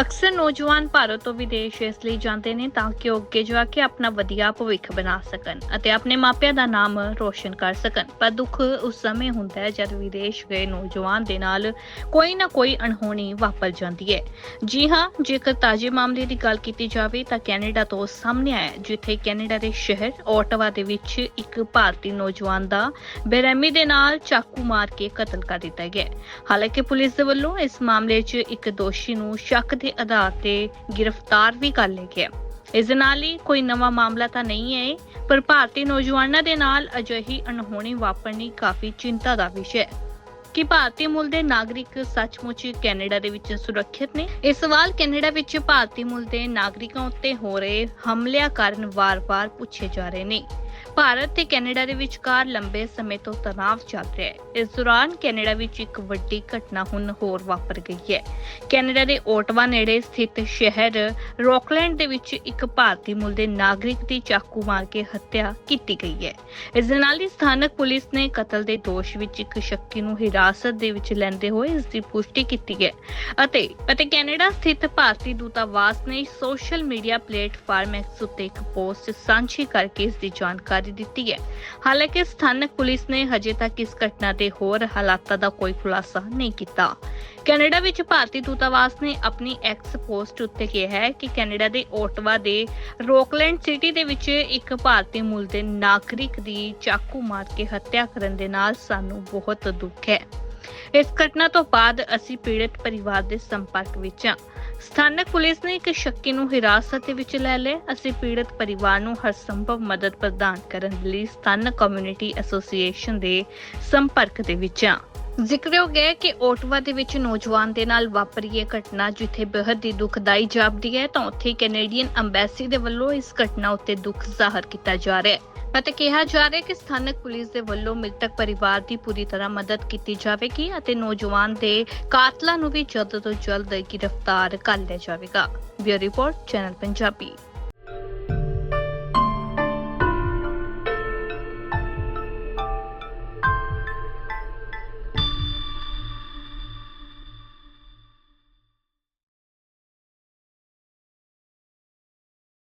ਅਕਸਰ ਨੌਜਵਾਨ ਭਾਰਤ ਤੋਂ ਵਿਦੇਸ਼ ਇਸ ਲਈ ਜਾਂਦੇ ਨੇ ਤਾਂ ਕਿ ਉਹ ਅੱਗੇ ਜਾ ਕੇ ਆਪਣਾ ਵਧੀਆ ਭਵਿੱਖ ਬਣਾ ਸਕਣ ਅਤੇ ਆਪਣੇ ਮਾਪਿਆਂ ਦਾ ਨਾਮ ਰੋਸ਼ਨ ਕਰ ਸਕਣ। ਪਰ ਦੁੱਖ ਉਸ ਸਮੇਂ ਹੁੰਦਾ ਹੈ ਜਦ ਵਿਦੇਸ਼ ਗਏ ਨੌਜਵਾਨ ਦੇ ਨਾਲ ਕੋਈ ਨਾ ਕੋਈ ਅਣਹੋਣੀ ਵਾਪਰ ਜਾਂਦੀ ਹੈ। ਜੀ ਹਾਂ, ਜੇਕਰ ਤਾਜ਼ੇ ਮਾਮਲੇ ਦੀ ਗੱਲ ਕੀਤੀ ਜਾਵੇ ਤਾਂ ਕੈਨੇਡਾ ਤੋਂ ਸਾਹਮਣੇ ਆਇਆ ਜਿੱਥੇ ਕੈਨੇਡਾ ਦੇ ਸ਼ਹਿਰ ਓਟਵਾ ਦੇ ਵਿੱਚ ਇੱਕ ਭਾਰਤੀ ਨੌਜਵਾਨ ਦਾ ਬੇਰਹਿਮੀ ਦੇ ਨਾਲ ਚਾਕੂ ਮਾਰ ਕੇ ਕਤਲ ਕਰ ਦਿੱਤਾ ਗਿਆ ਹਾਲਾਂਕਿ ਪੁਲਿਸ ਦੇ ਵੱਲੋਂ ਇਸ ਮਾਮਲੇ 'ਚ ਇੱਕ ਦੋਸ਼ੀ ਨੂੰ ਸ਼ੱਕ ਦੇ ਆਧਾਰ ਤੇ ਗ੍ਰਿਫਤਾਰ ਵੀ ਕਰ ਲਿਆ ਗਿਆ ਇਸ ਦੇ ਨਾਲ ਹੀ ਕੋਈ ਨਵਾਂ ਮਾਮਲਾ ਤਾਂ ਨਹੀਂ ਹੈ ਪਰ ਭਾਰਤੀ ਨੌਜਵਾਨਾਂ ਦੇ ਨਾਲ ਅਜਿਹੀ ਅਣਹੋਣੀ ਵਾਪਰਨੀ ਕਾਫੀ ਚਿੰਤਾ ਦਾ ਵਿਸ਼ਾ ਹੈ। ਕਿ ਭਾਰਤੀ ਮੂਲ ਦੇ ਨਾਗਰਿਕ ਸੱਚਮੁੱਚ ਕੈਨੇਡਾ ਦੇ ਵਿੱਚ ਸੁਰੱਖਿਅਤ ਨੇ? ਇਹ ਸਵਾਲ ਕੈਨੇਡਾ ਵਿੱਚ ਭਾਰਤੀ ਮੂਲ ਦੇ ਨਾਗਰਿਕਾਂ ਉੱਤੇ ਹੋ ਰਹੇ ਹਮਲਿਆਂ ਕਾਰਨ ਵਾਰ-ਵਾਰ ਪੁੱਛੇ ਜਾ ਰਹੇ ਨੇ। ਭਾਰਤ ਤੇ ਕੈਨੇਡਾ ਦੇ ਵਿਚਕਾਰ ਲੰਬੇ ਸਮੇਂ ਤੋਂ ਤਣਾਅ ਚੱਲ ਰਿਹਾ ਹੈ। ਇਸ ਦੌਰਾਨ ਕੈਨੇਡਾ ਵਿੱਚ ਇੱਕ ਵੱਡੀ ਘਟਨਾ ਹੁਣ ਹੋਰ ਵਾਪਰ ਗਈ ਹੈ। ਕੈਨੇਡਾ ਦੇ ਓਟਵਾ ਨੇੜੇ ਸਥਿਤ ਸ਼ਹਿਰ ਰੌਕਲੈਂਡ ਦੇ ਵਿੱਚ ਇੱਕ ਭਾਰਤੀ ਮੂਲ ਦੇ ਨਾਗਰਿਕ ਦੀ ਚਾਕੂ ਮਾਰ ਕੇ ਹੱਤਿਆ ਕੀਤੀ ਗਈ ਹੈ। ਇਸ ਦੇ ਨਾਲ ਹੀ ਸਥਾਨਕ ਪੁਲਿਸ ਨੇ ਕਤਲ ਦੇ ਦੋਸ਼ ਵਿੱਚ ਇੱਕ ਸ਼ੱਕੀ ਨੂੰ ਹਿਰਾ ਹਿਰਾਸਤ ਦੇ ਵਿੱਚ ਲੈਂਦੇ ਹੋਏ ਇਸ ਦੀ ਪੁਸ਼ਟੀ ਕੀਤੀ ਹੈ ਅਤੇ ਅਤੇ ਕੈਨੇਡਾ ਸਥਿਤ ਭਾਰਤੀ ਦੂਤਾਵਾਸ ਨੇ ਸੋਸ਼ਲ ਮੀਡੀਆ ਪਲੇਟਫਾਰਮ ਐਕਸ ਉੱਤੇ ਇੱਕ ਪੋਸਟ ਸਾਂਝੀ ਕਰਕੇ ਇਸ ਦੀ ਜਾਣਕਾਰੀ ਦਿੱਤੀ ਹੈ। ਹਾਲਾਂਕਿ ਸਥਾਨਕ ਪੁਲਿਸ ਨੇ ਹਜੇ ਤੱਕ ਇਸ ਘਟਨਾ ਦੇ ਹੋਰ ਹਾਲਾਤਾਂ ਦਾ ਕੋਈ ਖੁਲਾਸਾ ਨਹੀਂ ਕੀਤਾ। ਕੈਨੇਡਾ ਵਿੱਚ ਭਾਰਤੀ ਦੂਤਾਵਾਸ ਨੇ ਆਪਣੀ ਐਕਸ ਪੋਸਟ ਉੱਤੇ ਕਿਹਾ ਹੈ ਕਿ ਕੈਨੇਡਾ ਦੇ ਓਟਵਾ ਦੇ ਰੋਕਲੈਂਡ ਸਿਟੀ ਦੇ ਵਿੱਚ ਇੱਕ ਭਾਰਤੀ ਮੂਲ ਦੇ ਨਾਗਰਿਕ ਦੀ ਚਾਕੂ ਮਾਰ ਕੇ ਹੱਤਿਆ ਕਰਨ ਦੇ ਨਾਲ ਸਾਨੂੰ ਬਹੁਤ ਦੁੱਖ ਹੈ। ਇਸ ਘਟਨਾ ਤੋਂ ਬਾਅਦ ਅਸੀਂ ਪੀੜਤ ਪਰਿਵਾਰ ਦੇ ਸੰਪਰਕ ਵਿੱਚ ਹਾਂ। ਸਥਾਨਕ ਪੁਲਿਸ ਨੇ ਇੱਕ ਸ਼ੱਕੀ ਨੂੰ ਹਿਰਾਸਤ ਦੇ ਵਿੱਚ ਲੈ ਲਿਆ। ਅਸੀਂ ਪੀੜਤ ਪਰਿਵਾਰ ਨੂੰ ਹਰ ਸੰਭਵ ਮਦਦ ਪ੍ਰਦਾਨ ਕਰਨ ਲਈ ਸਥਾਨਕ ਕਮਿਊਨਿਟੀ ਐਸੋਸੀਏਸ਼ਨ ਦੇ ਸੰਪਰਕ ਦੇ ਵਿੱਚ ਹਾਂ। ਜ਼ਿਕਰਯੋਗ ਹੈ ਕਿ ਓਟਵਾ ਦੇ ਵਿੱਚ ਨੌਜਵਾਨ ਦੇ ਨਾਲ ਵਾਪਰੀ ਇਹ ਘਟਨਾ ਜਿੱਥੇ ਬੇਹੱਦ ਹੀ ਦੁਖਦਾਈ ਜਾਪਦੀ ਹੈ, ਤਾਂ ਉੱਥੇ ਕੈਨੇਡੀਅਨ ਅੰਬੈਸੀ ਦੇ ਵੱਲੋਂ ਇਸ ਘਟਨਾ ਉੱਤੇ ਦੁੱਖ ਜ਼ਾਹਰ ਕੀਤਾ ਜਾ ਰਿਹਾ ਹੈ ਅਤੇ ਕਿਹਾ ਜਾ ਰਿਹਾ ਕਿ ਸਥਾਨਕ ਪੁਲਿਸ ਦੇ ਵੱਲੋਂ ਮ੍ਰਿਤਕ ਪਰਿਵਾਰ ਦੀ ਪੂਰੀ ਤਰ੍ਹਾਂ ਮਦਦ ਕੀਤੀ ਜਾਵੇਗੀ ਅਤੇ ਨੌਜਵਾਨ ਦੇ ਕਾਤਲਾਂ ਨੂੰ ਵੀ ਜਲਦ ਤੋਂ ਜਲਦ ਗ੍ਰਿਫਤਾਰ ਕਰ ਲਿਆ ਜਾਵੇਗਾ। Bureau report, channel Punjabi.